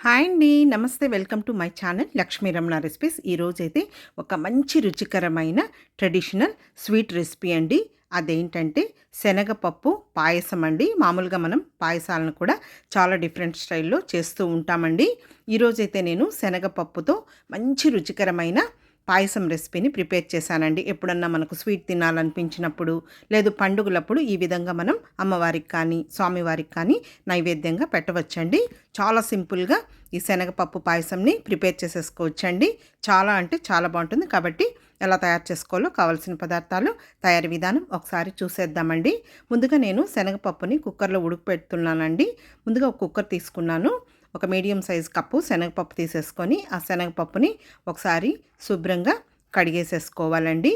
Hi అండి నమస్తే welcome to my channel Lakshmi Ramana recipes. ఈరోజైతే ఒక మంచి రుచికరమైన ట్రెడిషనల్ స్వీట్ రెసిపీ అండి. అదేంటంటే శనగపప్పు పాయసం అండి. మామూలుగా మనం పాయసాలను కూడా చాలా డిఫరెంట్ స్టైల్లో చేస్తూ ఉంటామండి. ఈరోజైతే నేను శనగపప్పుతో మంచి రుచికరమైన పాయసం రెసిపీని ప్రిపేర్ చేశానండి. ఎప్పుడన్నా మనకు స్వీట్ తినాలనిపించినప్పుడు లేదు పండుగలప్పుడు ఈ విధంగా మనం అమ్మవారికి కానీ స్వామివారికి కానీ నైవేద్యంగా పెట్టవచ్చండి. చాలా సింపుల్గా ఈ శనగపప్పు పాయసంని ప్రిపేర్ చేసేసుకోవచ్చండి. చాలా అంటే చాలా బాగుంటుంది. కాబట్టి ఎలా తయారు చేసుకోవాలో కావాల్సిన పదార్థాలు తయారీ విధానం ఒకసారి చూసేద్దామండి. ముందుగా నేను శనగపప్పుని కుక్కర్లో ఉడకపెడుతున్నానండి. ముందుగా ఒక కుక్కర్ తీసుకున్నాను. ఒక మీడియం సైజ్ కప్పు శనగపప్పు తీసేసుకొని ఆ శనగపప్పుని ఒకసారి శుభ్రంగా కడిగేసేసుకోవాలండి.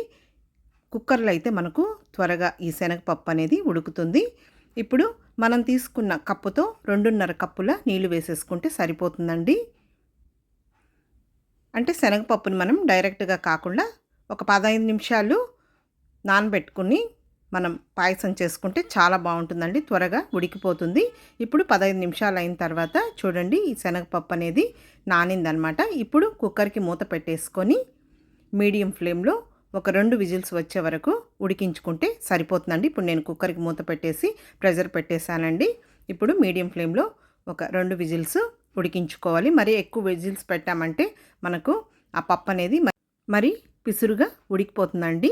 కుక్కర్లో అయితే మనకు త్వరగా ఈ శనగపప్పు అనేది ఉడుకుతుంది. ఇప్పుడు మనం తీసుకున్న కప్పుతో రెండున్నర కప్పుల నీళ్ళు వేసేసుకుంటే సరిపోతుందండి. అంటే శనగపప్పుని మనం డైరెక్ట్గా కాకుండా ఒక పదహైదు నిమిషాలు నానబెట్టుకుని మనం పాయసం చేసుకుంటే చాలా బాగుంటుందండి త్వరగా ఉడికిపోతుంది. ఇప్పుడు పదహైదు నిమిషాలు అయిన తర్వాత చూడండి ఈ శనగపప్పు అనేది నానిందనమాట. ఇప్పుడు కుక్కర్కి మూత పెట్టేసుకొని మీడియం ఫ్లేమ్లో ఒక రెండు విజిల్స్ వచ్చే వరకు ఉడికించుకుంటే సరిపోతుందండి. ఇప్పుడు నేను కుక్కర్కి మూత పెట్టేసి ప్రెజర్ పెట్టేశానండి. ఇప్పుడు మీడియం ఫ్లేమ్లో ఒక రెండు విజిల్స్ ఉడికించుకోవాలి. మరి ఎక్కువ విజిల్స్ పెట్టామంటే మనకు ఆ పప్పు అనేది మరి పిసురుగా ఉడికిపోతుందండి.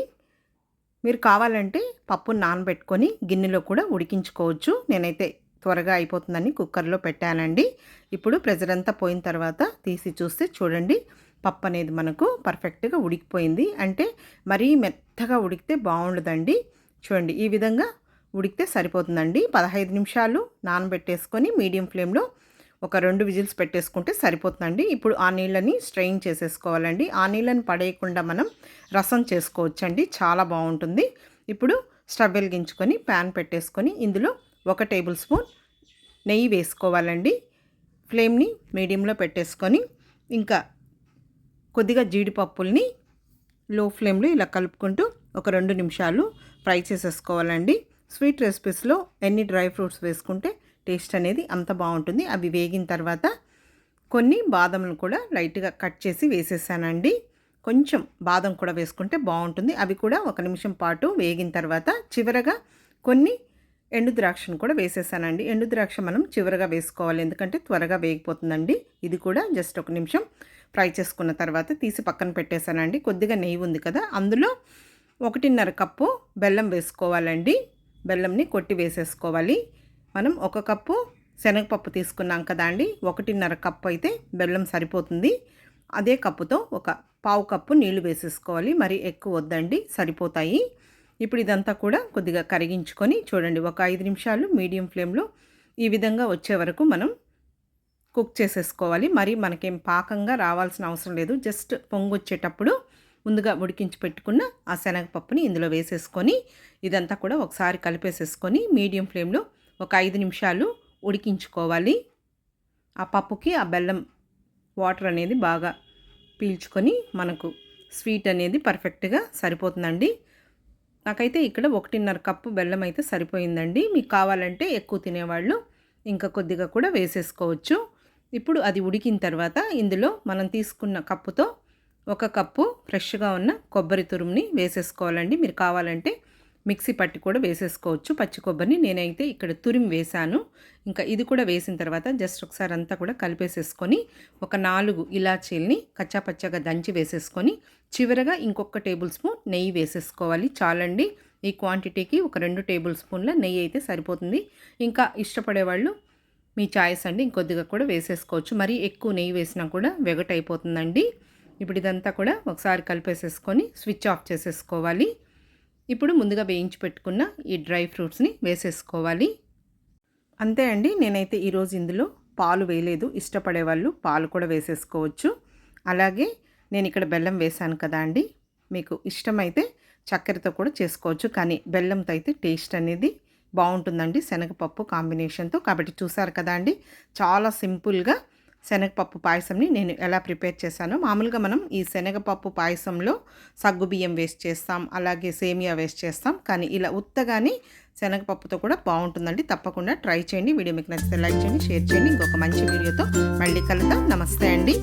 మీరు కావాలంటే పప్పును నానబెట్టుకొని గిన్నెలో కూడా ఉడికించుకోవచ్చు. నేనైతే త్వరగా అయిపోతుందని కుక్కర్లో పెట్టానండి. ఇప్పుడు ప్రెజర్ అంతా పోయిన తర్వాత తీసి చూస్తే చూడండి పప్పు అనేది మనకు పర్ఫెక్ట్గా ఉడికిపోయింది. అంటే మరీ మెత్తగా ఉడికితే బాగుండదండి. చూడండి ఈ విధంగా ఉడికితే సరిపోతుందండి. పదహైదు నిమిషాలు నానబెట్టేసుకొని మీడియం ఫ్లేమ్లో ఒక రెండు విజిల్స్ పెట్టేసుకుంటే సరిపోతుందండి. ఇప్పుడు ఆ నీళ్ళని స్ట్రెయిన్ చేసేసుకోవాలండి. ఆ నీళ్ళని పడేయకుండా మనం రసం చేసుకోవచ్చండి. చాలా బాగుంటుంది. ఇప్పుడు స్టవ్ వెలిగించుకొని ప్యాన్ పెట్టేసుకొని ఇందులో ఒక టేబుల్ స్పూన్ నెయ్యి వేసుకోవాలండి. ఫ్లేమ్ని మీడియంలో పెట్టేసుకొని ఇంకా కొద్దిగా జీడిపప్పుల్ని లో ఫ్లేమ్లో ఇలా కలుపుకుంటూ ఒక రెండు నిమిషాలు ఫ్రై చేసేసుకోవాలండి. స్వీట్ రెసిపీస్లో ఎన్ని డ్రై ఫ్రూట్స్ వేసుకుంటే టేస్ట్ అనేది అంత బాగుంటుంది. అవి వేగిన తర్వాత కొన్ని బాదంలు కూడా లైట్గా కట్ చేసి వేసేసానండి. కొంచెం బాదం కూడా వేసుకుంటే బాగుంటుంది. అవి కూడా ఒక నిమిషం పాటు వేగిన తర్వాత చివరగా కొన్ని ఎండు ద్రాక్షను కూడా వేసేసానండి. ఎండు ద్రాక్ష మనం చివరగా వేసుకోవాలి. ఎందుకంటే త్వరగా వేగిపోతుందండి. ఇది కూడా జస్ట్ ఒక నిమిషం ఫ్రై చేసుకున్న తర్వాత తీసి పక్కన పెట్టేశానండి కొద్దిగా నెయ్యి ఉంది కదా అందులో ఒకటిన్నర కప్పు బెల్లం వేసుకోవాలండి. బెల్లంని కొట్టి వేసేసుకోవాలి. మనం ఒక కప్పు శనగపప్పు తీసుకున్నాం కదా అండి. ఒకటిన్నర కప్పు అయితే బెల్లం సరిపోతుంది. అదే కప్పుతో ఒక పావు కప్పు నీళ్ళు వేసేసుకోవాలి. మరి ఎక్కువ వద్దండి సరిపోతాయి. ఇప్పుడు ఇదంతా కూడా కొద్దిగా కరిగించుకొని చూడండి ఒక ఐదు నిమిషాలు మీడియం ఫ్లేమ్లో ఈ విధంగా వచ్చే వరకు మనం కుక్ చేసేసుకోవాలి. మరి మనకేం పాకంగా రావాల్సిన అవసరం లేదు. జస్ట్ పొంగు వచ్చేటప్పుడు ముందుగా ఉడికించి పెట్టుకున్న ఆ శనగపప్పుని ఇందులో వేసేసుకొని ఇదంతా కూడా ఒకసారి కలిపేసేసుకొని మీడియం ఫ్లేమ్లో ఒక ఐదు నిమిషాలు ఉడికించుకోవాలి. ఆ పప్పుకి ఆ బెల్లం వాటర్ అనేది బాగా పీల్చుకొని మనకు స్వీట్ అనేది పర్ఫెక్ట్గా సరిపోతుందండి. నాకైతే ఇక్కడ ఒకటిన్నర కప్పు బెల్లం అయితే సరిపోయిందండి. మీకు కావాలంటే ఎక్కువ తినేవాళ్ళు ఇంకా కొద్దిగా కూడా వేసేసుకోవచ్చు. ఇప్పుడు అది ఉడికిన తర్వాత ఇందులో మనం తీసుకున్న కప్పుతో ఒక కప్పు ఫ్రెష్గా ఉన్న కొబ్బరి తురుముని వేసేసుకోవాలండి. మీరు కావాలంటే మిక్సీ పట్టి కూడా వేసేసుకోవచ్చు. పచ్చి కొబ్బరిని నేనైతే ఇక్కడ తురిమి వేశాను. ఇంకా ఇది కూడా వేసిన తర్వాత జస్ట్ ఒకసారి అంతా కూడా కలిపేసేసుకొని ఒక నాలుగు ఇలాచీల్ని కచ్చాపచ్చాగా దంచి వేసేసుకొని చివరగా ఇంకొక టేబుల్ స్పూన్ నెయ్యి వేసేసుకోవాలి. చాలండి. ఈ క్వాంటిటీకి ఒక రెండు టేబుల్ స్పూన్ల నెయ్యి అయితే సరిపోతుంది. ఇంకా ఇష్టపడే వాళ్ళు మీ చాయిస్ అండి ఇంకొద్దిగా కూడా వేసేసుకోవచ్చు. మరి ఎక్కువ నెయ్యి వేసినా కూడా వెగటైపోతుందండి. ఇప్పుడు ఇదంతా కూడా ఒకసారి కలిపేసేసుకొని స్విచ్ ఆఫ్ చేసేసుకోవాలి. ఇప్పుడు ముందుగా వేయించి పెట్టుకున్న ఈ డ్రై ఫ్రూట్స్ని వేసేసుకోవాలి. అంతే అండి నేనైతే ఈరోజు ఇందులో పాలు వేయలేదు. ఇష్టపడే వాళ్ళు పాలు కూడా వేసేసుకోవచ్చు. అలాగే నేను ఇక్కడ బెల్లం వేశాను కదా అండి మీకు ఇష్టమైతే చక్కెరతో కూడా చేసుకోవచ్చు. కానీ బెల్లంతో అయితే టేస్ట్ అనేది బాగుంటుందండి శనగపప్పు కాంబినేషన్తో. కాబట్టి చూసారు కదా అండి చాలా సింపుల్గా శనగపప్పు పాయసంని నేను ఎలా ప్రిపేర్ చేశానో మామూలుగా మనం ఈ శనగపప్పు పాయసంలో సగ్గు బియ్యం వేస్ట్ చేస్తాం అలాగే సేమియా వేస్ట్ చేస్తాం కానీ ఇలా ఉత్తగానే శనగపప్పుతో కూడా బాగుంటుందండి. తప్పకుండా ట్రై చేయండి. వీడియో మీకు నచ్చితే లైక్ చేయండి షేర్ చేయండి. ఇంకొక మంచి వీడియోతో మళ్ళీ కలుద్దాం. నమస్తే అండి.